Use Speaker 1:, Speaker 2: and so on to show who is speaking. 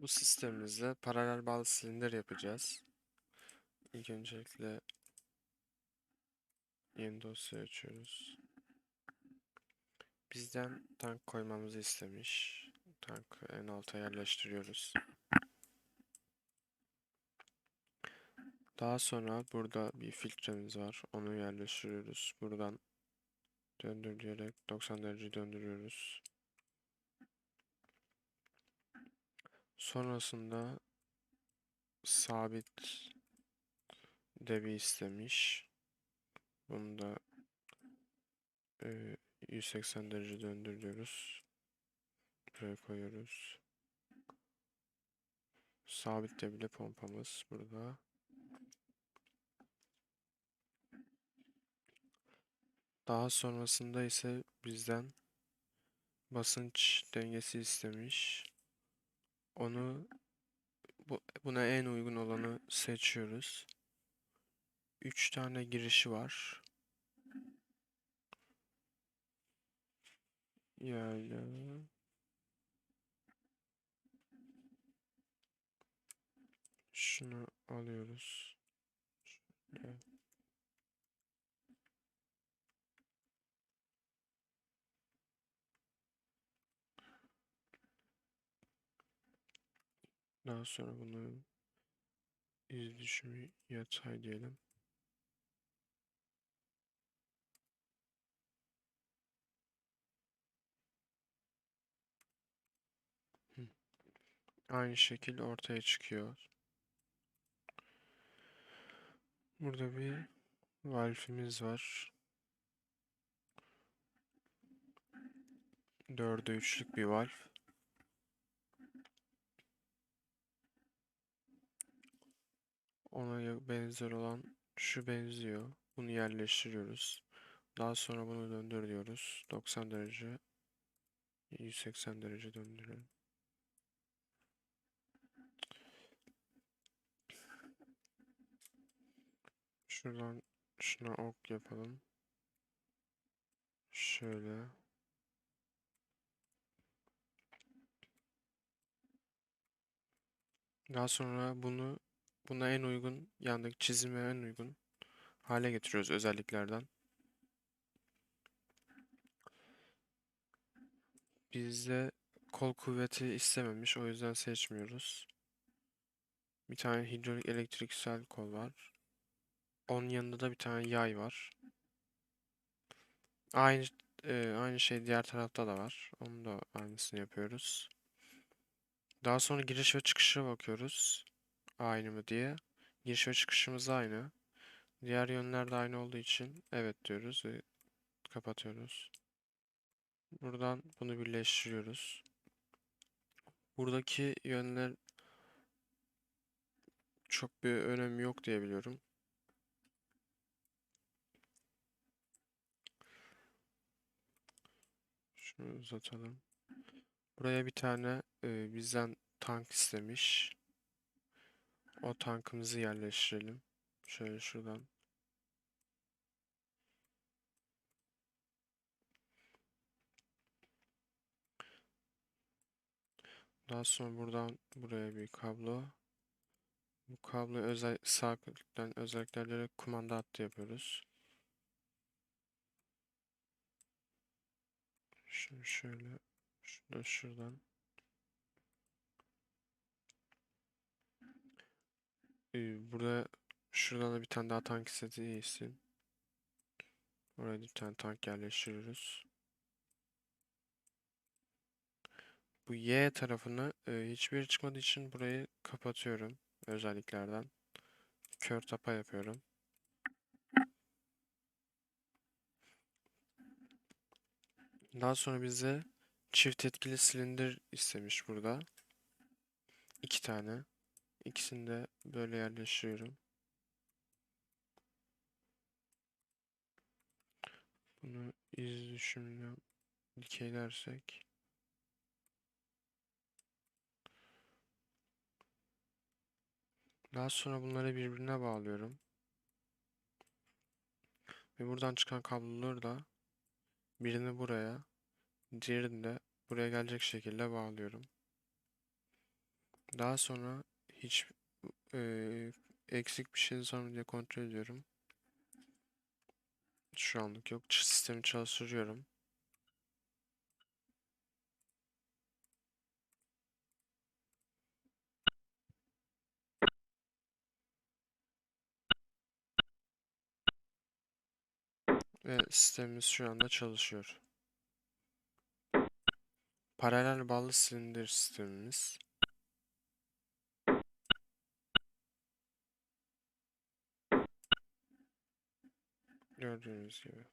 Speaker 1: Bu sistemimizde paralel bağlı silindir yapacağız. İlk öncelikle yeni dosya açıyoruz. Bizden tank koymamızı istemiş. Tankı en alta yerleştiriyoruz. Daha sonra burada bir filtremiz var. Onu yerleştiriyoruz. Buradan döndür diyerek 90 derece döndürüyoruz. Sonrasında sabit debi istemiş. Bunu da e, 180 derece döndürüyoruz. Buraya koyuyoruz. Sabit debili pompamız burada. Daha sonrasında ise bizden basınç dengesi istemiş. Onu bu, buna en uygun olanı seçiyoruz. 3 tane girişi var. Yayla. Şunu alıyoruz. Şöyle. Daha sonra bunu iz düşümü yatay diyelim. Aynı şekil ortaya çıkıyor. Burada bir valfimiz var. Dörde üçlük bir valf. Ona benzer olan şu benziyor. Bunu yerleştiriyoruz. Daha sonra bunu döndür diyoruz. 90 derece 180 derece döndürelim. Şuradan şuna ok yapalım. Şöyle. Daha sonra bunu buna en uygun yandaki çizime en uygun hale getiriyoruz özelliklerden. Bizde kol kuvveti istememiş o yüzden seçmiyoruz. Bir tane hidrolik elektriksel kol var. Onun yanında da bir tane yay var. Aynı e, aynı şey diğer tarafta da var. Onu da aynısını yapıyoruz. Daha sonra giriş ve çıkışa bakıyoruz. Aynı mı diye. Giriş ve çıkışımız aynı. Diğer yönler de aynı olduğu için evet diyoruz ve kapatıyoruz. Buradan bunu birleştiriyoruz. Buradaki yönler çok bir önemi yok diye biliyorum. Şunu uzatalım. Buraya bir tane e, bizden tank istemiş. O tankımızı yerleştirelim. Şöyle şuradan. Daha sonra buradan buraya bir kablo. Bu kablo özel sağ klikten özelliklerle kumanda hattı yapıyoruz. Şunu şöyle, şunu da şuradan. Ee, burada şuradan da bir tane daha tank istediği isim. Oraya bir tane tank yerleştiriyoruz. Bu Y tarafını e, hiçbir çıkmadığı için burayı kapatıyorum özelliklerden. Kör tapa yapıyorum. Daha sonra bize çift etkili silindir istemiş burada. İki tane. İkisini de böyle yerleştiriyorum. Bunu iz düşümüne dikeylersek. Daha sonra bunları birbirine bağlıyorum. Ve buradan çıkan kabloları da birini buraya, diğerini de buraya gelecek şekilde bağlıyorum. Daha sonra hiç eee, eksik bir şeyin var mı diye kontrol ediyorum. Şu anlık yok. Sistemi çalıştırıyorum. Ve sistemimiz şu anda çalışıyor. Paralel bağlı silindir sistemimiz. receiver